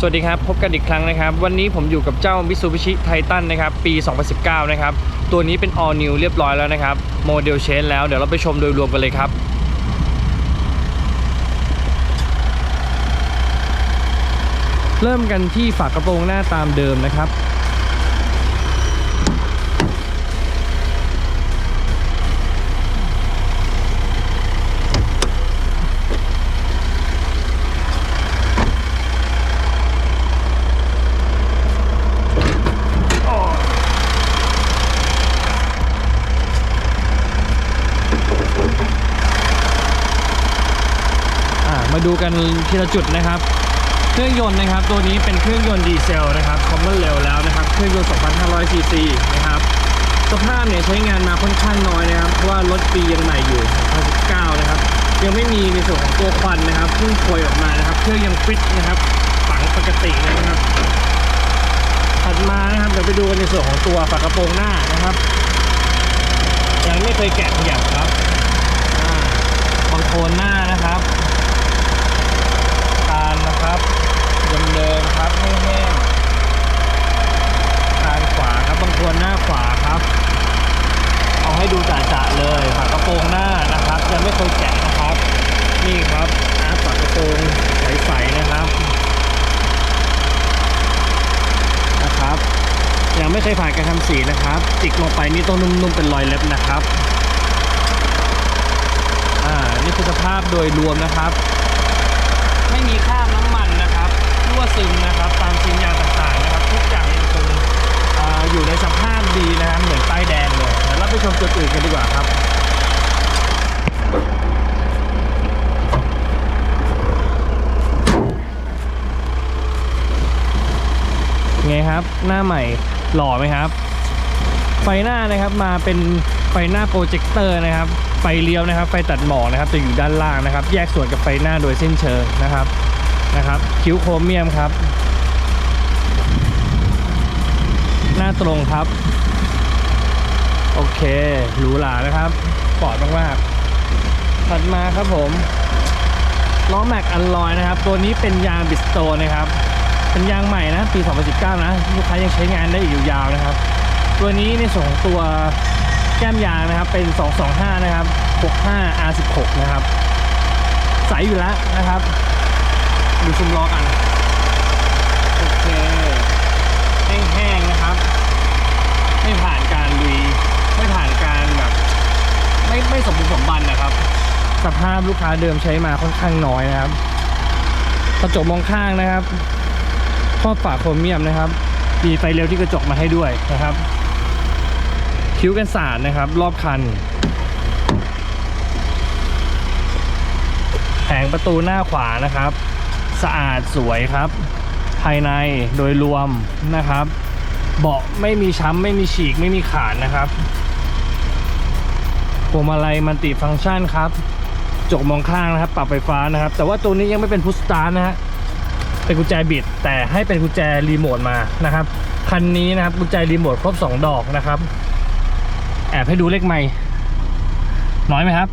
สวัสดีครับ พบกันอีกครั้งนะครับ วันนี้ผมอยู่กับเจ้า Mitsubishi Titan นะครับ ปี 2019 นะครับ ตัวนี้เป็น all new เรียบร้อยแล้วนะครับ โมเดลเชนแล้ว เดี๋ยวเราไปชมโดยรวมกันเลยครับเริ่มกันที่ฝากระโปรงหน้าตามเดิมนะครับ กันทีละจุดนะครับ เครื่องยนต์นะครับ ตัวนี้เป็นเครื่องยนต์ดีเซลนะครับคอมมอนเร็วแล้วนะครับ เครื่องยนต์2,500ซีซีนะครับสภาพเนี่ยใช้งานมาค่อนข้างน้อยนะครับเพราะว่ารถปียังใหม่อยู่2019นะครับ ยังไม่มีในส่วนของตัวควันนะครับเพิ่งโคยออกมานะครับเครื่องยังฟิตนะครับฝังปกตินะครับถัดมานะครับเดี๋ยวไปดูกันในส่วนของตัวฝากระโปรงหน้านะครับยังไม่เคยแกะขยับครับคอ่าบางโคนหน้านะครับานนะครับเดิมๆครับไม่แห้งทานขวาครับบางโคนหน้าขวาครับ เอาให้ดูจ่าๆเลยฝากระโปรงหน้านะครับยังไม่เคยแกะนะครับ นี่ครับอาฝากระโปรงใสๆนะครับนะครับ ยังไม่เคยผ่านการทำสีนะครับ จิกลงไปนี่ต้องนุ่มๆเป็นรอยเล็บนะครับอ่านี่คือสภาพโดยรวมนะครับ ไม่มีคราน้ำมันนะครับรั่วซึมนะครับตามชิ้นยางต่างๆนะครับทุกอย่างยังคงอ่าอยู่ในสภาพดีนะครับเหมือนป้ายแดงเลยเดี๋ยวเราไปชมจุดอื่นกันดีกว่าครับไงครับหน้าใหม่หล่อไหมครับ ไฟหน้านะครับมาเป็นไฟหน้าโปรเจคเตอร์นะครับ ไฟเลี้ยวนะครับ ไฟตัดหมอกนะครับจะอยู่ด้านล่างนะครับ แยกส่วนกับไฟหน้าโดยเส้นเชิงนะครับนะครับ คิ้วโครเมียมครับ หน้าตรงครับ โอเคหรูหรานะครับปลอดมากๆถัดมาครับผมล้อแม็กอันลอยนะครับ ตัวนี้เป็นยางบิสโตนะครับ เป็นยางใหม่นะ ปี 2019 นะ ลูกค้ายังใช้งานได้อีกยาวนะครับ ตัวนี้ในส่วนของตัว แก้มยางนะครับเป็น 225 นะครับ 65 R16 นะครับ ใสอยู่แล้วนะครับ ดูซุ้มล้อกัน โอเค แห้งๆนะครับ ไม่ผ่านการลุย ไม่ผ่านการแบบ ไม่ไม่สมบูรณ์สมบันนะครับ สภาพลูกค้าเดิมใช้มาค่อนข้างน้อยนะครับ กระจกมองข้างนะครับครอบฝาโครเมียมนะครับมีไฟเร็วที่กระจกมาให้ด้วยนะครับ คิ้วกันสาดนะครับ รอบคัน แผงประตูหน้าขวานะครับ สะอาดสวยครับ ภายในโดยรวมนะครับ เบาะไม่มีช้ำไม่มีฉีกไม่มีขาดนะครับพวงมาลัยมันติฟังก์ชันครับ จกมองข้างนะครับ ปรับไฟฟ้านะครับ แต่ว่าตัวนี้ยังไม่เป็นพุชสตาร์นะฮะเป็นกุญแจบิด แต่ให้เป็นกุญแจรีโมทมานะครับคันนี้นะครับกุญแจรีโมทครบ 2 ดอกนะครับ แอบให้ดูเลขไม่น้อยไหมครับ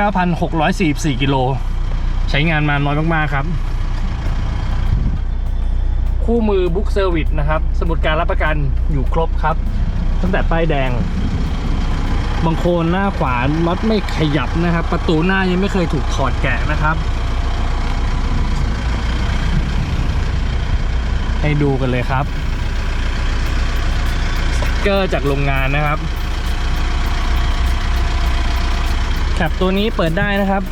19,644กิโล ใช้งานมาน้อยมาก ๆ ครับ คู่มือบุ๊กเซอร์วิสนะครับ สมุดการรับประกันอยู่ครบครับ ตั้งแต่ป้ายแดง บางโคนหน้าขวาน็อตไม่ขยับนะครับ ประตูหน้ายังไม่เคยถูกถอดแกะนะครับ ให้ดูกันเลยครับ เกอร์จากโรงงานนะครับแคปตัวนี้เปิดได้นะครับ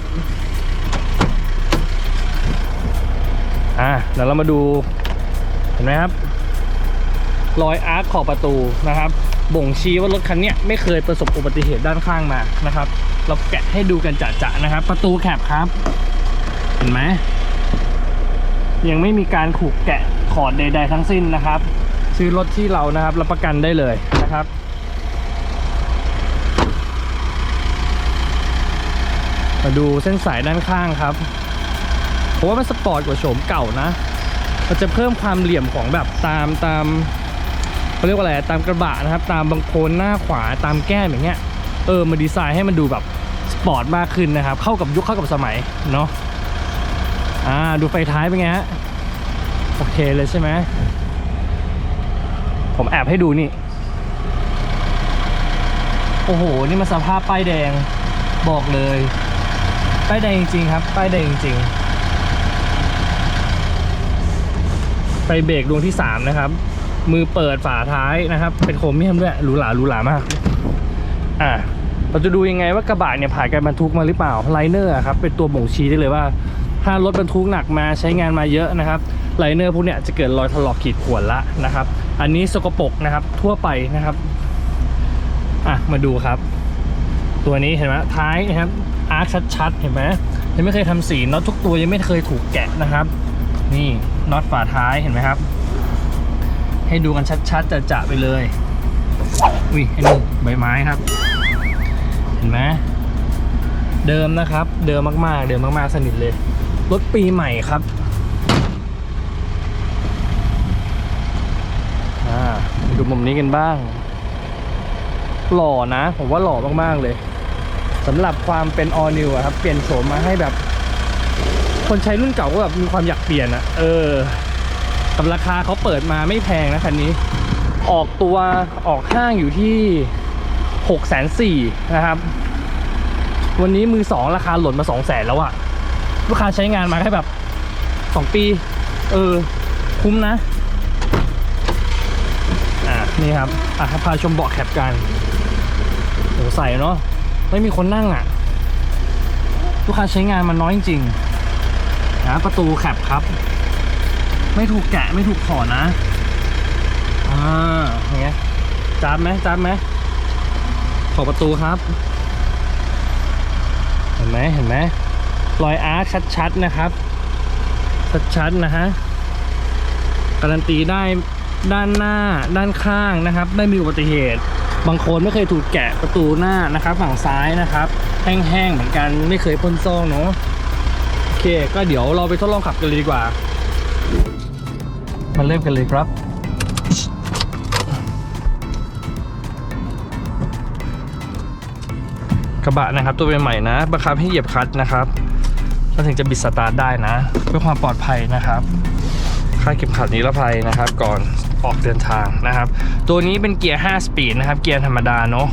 อะเดี๋ยวเรามาดูเห็นไหมครับ รอยอาร์คขอบประตูนะครับบ่งชี้ว่ารถคันนี้ไม่เคยประสบอุบัติเหตุด้านข้างมานะครับ เราแกะให้ดูกันจะๆนะครับ ประตูแคปครับ เห็นไหมยังไม่มีการขูกแกะขอดใด ๆ ทั้งสิ้นนะครับ ซื้อรถที่เรานะครับรับประกันได้เลยนะครับมาดูเส้นสายด้านข้างครับผมว่ามันสปอร์ตกว่าโฉมเก่านะมันจะเพิ่มความเหลี่ยมของแบบตามตามเขาเรียกว่าอะไรตามกระบะนะครับ ตามบางโคนหน้าขวาตามแก้มอย่างเงี้ยเออมาดีไซน์ให้มันดูแบบสปอร์ตมากขึ้นนะครับ เข้ากับยุคเข้ากับสมัยเนาะอ่าดูไฟท้ายเป็นไงฮะโอเคเลยใช่ไหม ผมแอบให้ดูนี่ โอ้โห นี่มันสภาพป้ายแดงบอกเลย ป้ายแดงจริงๆครับ ป้ายแดงจริงๆไปเบรกดวงที่ 3 นะครับ มือเปิดฝาท้ายนะครับ เป็นโครเมียมด้วยหรูหราหรูหรามาก อะเราจะดูยังไงว่ากระบะเนี่ยผ่านการบรรทุกมาหรือเปล่าไลเนอร์ครับเป็นตัวบ่งชี้ได้เลยว่า ถ้ารถบรรทุกหนักมาใช้งานมาเยอะนะครับไลเนอร์พวกเนี้ยจะเกิดรอยถลอกขีดข่วนละนะครับ อันนี้สกปรกนะครับทั่วไปนะครับอะมาดูครับ ตัวนี้เห็นไหมท้ายนะครับอาร์คชัดๆเห็นไหมยังไม่เคยทำสีน็อตทุกตัวยังไม่เคยถูกแกะนะครับ นี่น็อตฝาท้ายเห็นไหมครับ ให้ดูกันชัดๆจะๆไปเลยอุ้ยให้ดูใบไม้ครับ เห็นไหมเดิมนะครับ เดิมมากๆ เดิมมากๆสนิทเลยรถปีใหม่ครับ อ่ามา ดูมุมนี้กันบ้าง หล่อนะ ผมว่าหล่อมากๆเลยสำหรับความเป็น all new อะครับ เปลี่ยนโฉมมาให้แบบ คนใช้รุ่นเก่าก็แบบมีความอยากเปลี่ยนอะเออกับราคาเขาเปิดมาไม่แพงนะคันนี้ ออกตัวออกห้างอยู่ที่หกแสนสี่นะครับ วันนี้มือสองราคาหล่นมาสองแสนแล้วอะลูกค้าใช้งานมาแค่แบบสองปี เออ คุ้มนะ นี่ครับอะพาชมเบาะแคปกันโหใส่เนาะไม่มีคนนั่งอะ ลูกค้าใช้งานมันน้อยจริงๆนะประตูแคปครับ ไม่ถูกแกะไม่ถูกถอนะอ่าอย่างเงี้ยจับไหมจับไหมขอประตูครับ เห็นไหมเห็นไหมรอยอาร์คชัดๆนะครับ ชัดๆนะฮะการันตีได้ ด้านหน้าด้านข้างนะครับไม่มีอุบัติเหตุ บางคนไม่เคยถูกแกะประตูหน้านะครับ ฝั่งซ้ายนะครับ แห้งๆเหมือนกันไม่เคยพ่นซองเนาะโอเค ก็เดี๋ยวเราไปทดลองขับกันเลยดีกว่า มาเริ่มกันเลยครับกระบะนะครับ ตัวใหม่นะบังคับให้เหยียบคลัตช์นะครับแล้วถึงจะบิดสตาร์ทได้นะ เพื่อความปลอดภัยนะครับาเข็มขัดนิรภัยนะครับ ก่อนออกเดินทางนะครับ ตัวนี้เป็นเกียร์ 5 สปีดนะครับ เกียร์ธรรมดาเนาะ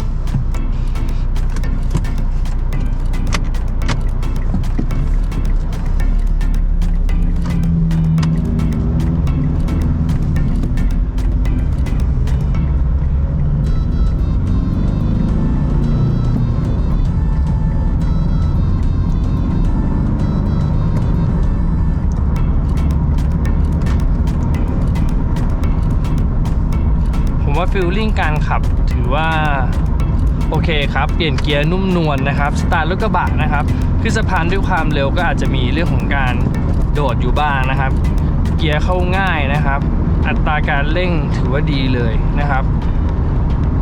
ฟิลลิ่งการขับถือว่าโอเคครับเปลี่ยนเกียร์นุ่มนวลนะครับสไตล์ทรถกระบะนะครับคือสะพานด้วยความเร็วก็อาจจะมีเรื่องของการโดดอยู่บ้างนะครับ เกียร์เข้าง่ายนะครับ อัตราการเร่งถือว่าดีเลยนะครับ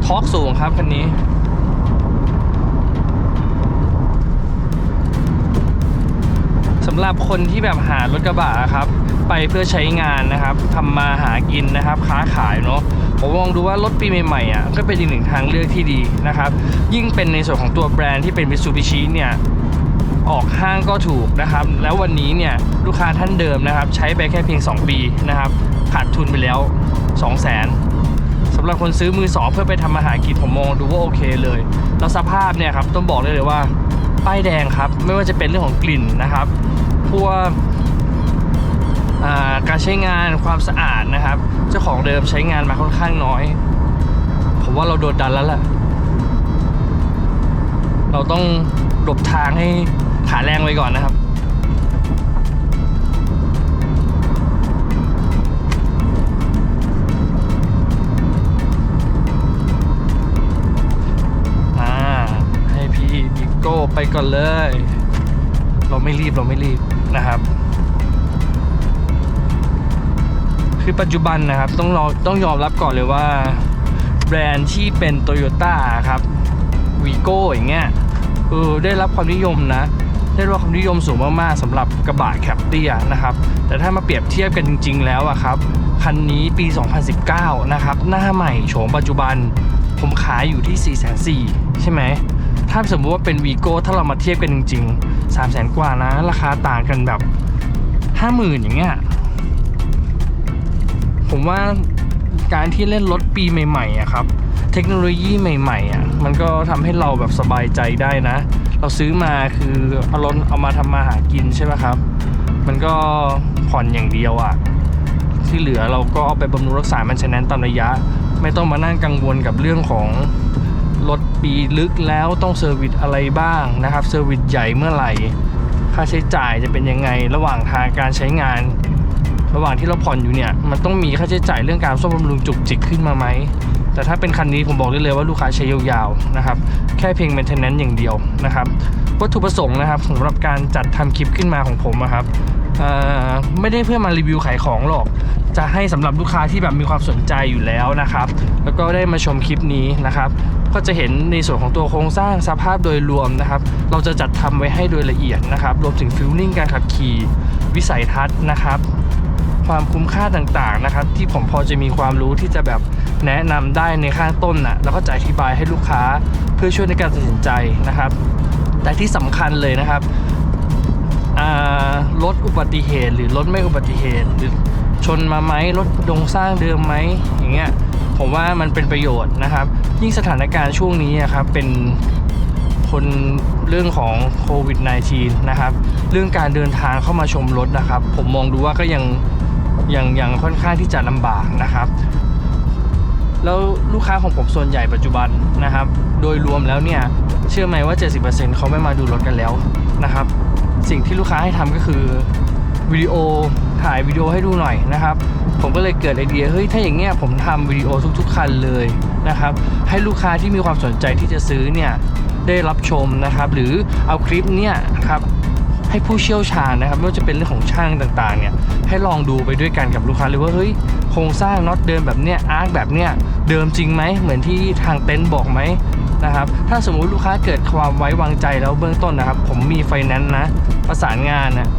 ทอร์กสูงครับคันนี้สำหรับคนที่แบบหารถกระบะครับ ไปเพื่อใช้งานนะครับทำมาหากินนะครับ ค้าขายเนาะ ผมมองดูว่ารถปีใหม่ๆอะก็เป็นอีกหนึ่งทางเลือกที่ดีนะครับ ยิ่งเป็นในส่วนของตัวแบรนด์ที่เป็น Mitsubishi เนี่ยออกห้างก็ถูกนะครับ แล้ววันนี้เนี่ยลูกค้าท่านเดิมนะครับ ใช้ไปแค่เพียง 2 ปีนะครับขาดทุนไปแล้ว 2 0 0 0 0นสำหรับคนซื้อมือสองเพื่อไปทำมาหากินผมมองดูว่าโอเคเลย แล้วสภาพเนี่ยครับต้องบอกเลยเลยว่าป้ายแดงครับ ไม่ว่าจะเป็นเรื่องของกลิ่นนะครับพวก การใช้งานความสะอาดนะครับ เจ้าของเดิมใช้งานมาค่อนข้างน้อย ผมว่าเราโดนดันแล้วแหละเราต้องหลบทางให้ขาแรงไว้ก่อนนะครับอ่าให้พี่บิโก้ไปก่อนเลย เราไม่รีบเราไม่รีบนะครับ คือปัจจุบันนะครับต้องรอต้องยอมรับก่อนเลยว่า แบรนด์ที่เป็นโตโยต้าครับวีโก้อย่างเงี้ยเออได้รับความนิยมนะ ได้รับความนิยมสูงมากๆสำหรับกระบะแคปเตียนะครับ แต่ถ้ามาเปรียบเทียบกันจริง ๆ แล้วอะครับคันนี้ปี 2019 นะครับ หน้าใหม่โฉมปัจจุบัน ผมขายอยู่ที่ 4 4 0 0 0ใช่ไหม ถ้าสมมติว่าเป็นวีโก้ถ้าเรามาเทียบกันจริง ๆ 3 0 0 0 0 0 กว่านะ ราคาต่างกันแบบ 50,000 อย่างเงี้ย ผมว่าการที่เล่นรถปีใหม่ๆอะครับเทคโนโลยีใหม่ๆอะมันก็ทำให้เราแบบสบายใจได้นะ เราซื้อมาคือเอารถเอามาทำมาหากินใช่ไหมครับ มันก็ผ่อนอย่างเดียวอะที่เหลือเราก็เอาไปบำรุงรักษามันชนั้นตามระยะ ไม่ต้องมานั่งกังวลกับเรื่องของรถปีลึกแล้วต้องเซอร์วิสอะไรบ้างนะครับเซอร์วิสใหญ่เมื่อไหร่ ค่าใช้จ่ายจะเป็นยังไงระหว่างทางการใช้งาน ระหว่างที่เราผ่อนอยู่เนี่ยมันต้องมีค่าใช้จ่ายเรื่องการซ่อมบำรุงจุกจิกขึ้นมาไหมแต่ถ้าเป็นคันนี้ผมบอกได้เลยว่าลูกค้าใช้ยาวๆนะครับแค่เพียง maintenance อย่างเดียวนะครับวัตถุประสงค์นะครับสำหรับการจัดทำคลิปขึ้นมาของผมอะครับไม่ได้เพื่อมารีวิวขายของหรอก จะให้สำหรับลูกค้าที่แบบมีความสนใจอยู่แล้วนะครับ แล้วก็ได้มาชมคลิปนี้นะครับ ก็จะเห็นในส่วนของตัวโครงสร้างสภาพโดยรวมนะครับ เราจะจัดทำไว้ให้โดยละเอียดนะครับ รวมถึงฟิลลิ่งการขับขี่วิสัยทัศน์นะครับ ความคุ้มค่าต่างๆนะครับ ที่ผมพอจะมีความรู้ที่จะแบบแนะนำได้ในข้างต้นนะแล้วก็จะอธิบายให้ลูกค้าเพื่อช่วยในการตัดสินใจนะครับ แต่ที่สำคัญเลยนะครับลดอุบัติเหตุหรือลดไม่อุบัติเหตุหรือชนมาไหมรถโครงสร้างเดิมไหมอย่างเงี้ยผมว่ามันเป็นประโยชน์นะครับ ยิ่งสถานการณ์ช่วงนี้อะครับเป็นคนเรื่องของโควิด -19 นะครับ เรื่องการเดินทางเข้ามาชมรถนะครับ ผมมองดูว่าก็ยัง อยังยังค่อนข้างที่จะลำบากนะครับ แล้วลูกค้าของผมส่วนใหญ่ปัจจุบันนะครับ โดยรวมแล้วเนี่ยเชื่อไหมว่า 70%เขาไม่มาดูรถกันแล้วนะครับ สิ่งที่ลูกค้าให้ทำก็คือวิดีโอถ่ายวิดีโอให้ดูหน่อยนะครับ ผมก็เลยเกิดไอเดียเฮ้ยถ้าอย่างเงี้ยผมทำวิดีโอทุกๆคันเลยนะครับ ให้ลูกค้าที่มีความสนใจที่จะซื้อเนี่ยได้รับชมนะครับ หรือเอาคลิปเนี่ยครับ ให้ผู้เชี่ยวชาญนะครับไม่ว่าจะเป็นเรื่องของช่างต่างๆเนี่ยให้ลองดูไปด้วยกันกับลูกค้าเลยว่าเฮ้ยโครงสร้างน็อตเดิมแบบเนี้ยอาร์คแบบเนี้ยเดิมจริงไหมเหมือนที่ทางเต็นท์บอกไหมนะครับถ้าสมมุติลูกค้าเกิดความไว้วางใจแล้วเบื้องต้นนะครับ ผมมีไฟแนนซ์นะประสานงานนะ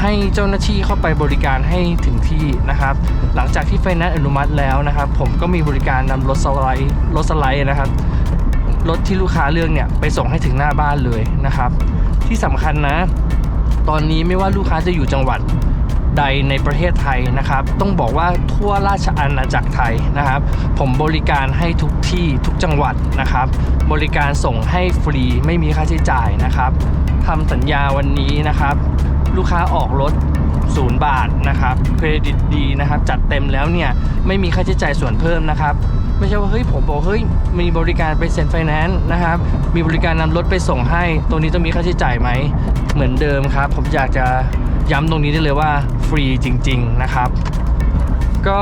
ให้เจ้าหน้าที่เข้าไปบริการให้ถึงที่นะครับ หลังจากที่ไฟแนนซ์อนุมัติแล้วนะครับ ผมก็มีบริการนำรถสไลด์รถสไลด์นะครับรถที่ลูกค้าเลือกเนี่ยไปส่งให้ถึงหน้าบ้านเลยนะครับ ที่สำคัญนะ ตอนนี้ไม่ว่าลูกค้าจะอยู่จังหวัดใดในประเทศไทยนะครับ ต้องบอกว่าทั่วราชอาณาจักรไทยนะครับ ผมบริการให้ทุกที่ทุกจังหวัดนะครับ บริการส่งให้ฟรีไม่มีค่าใช้จ่ายนะครับทำสัญญาวันนี้นะครับ ลูกค้าออกรถ ศูนย์บาทนะครับเครดิตดีนะครับ จัดเต็มแล้วเนี่ยไม่มีค่าใช้จ่ายส่วนเพิ่มนะครับ ไม่ใช่ว่าเฮ้ยผมบอกเฮ้ยมีบริการไปเซ็นไฟแนนซ์นะครับ มีบริการนำรถไปส่งให้ ตัวนี้ต้องมีค่าใช้จ่ายไหม เหมือนเดิมครับ ผมอยากจะย้ำตรงนี้ได้เลยว่าฟรีจริง ๆนะครับ ก็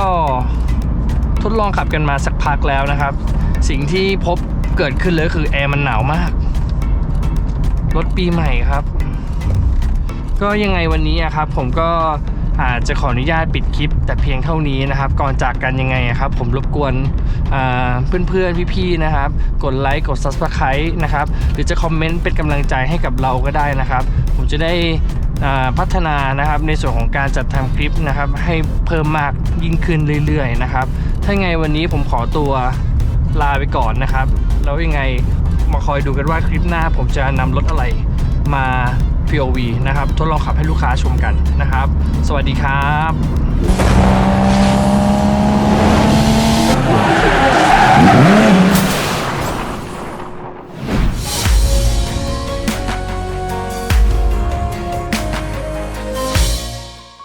ทดลองขับกันมาสักพักแล้วนะครับ สิ่งที่พบเกิดขึ้นเลยคือแอร์มันหนาวมากรถปีใหม่ครับ ก็ยังไงวันนี้อะครับผมก็อาจจะขออนุญาตปิดคลิป แต่เพียงเท่านี้นะครับ ก่อนจากกันยังไงอะครับ ผมรบกวนเพื่อนๆพี่ๆนะครับ กดไลค์กด Subscribe นะครับ หรือจะคอมเมนต์เป็นกำลังใจให้กับเราก็ได้นะครับ ผมจะได้พัฒนานะครับในส่วนของการจัดทำคลิปนะครับ ให้เพิ่มมากยิ่งขึ้นเรื่อยๆนะครับ ถ้าไงวันนี้ผมขอตัวลาไปก่อนนะครับ แล้วยังไงมาคอยดูกันว่าคลิปหน้าผมจะนำรถอะไรมา POV นะครับ ทดลองขับให้ลูกค้าชมกันนะครับ สวัสดีครับ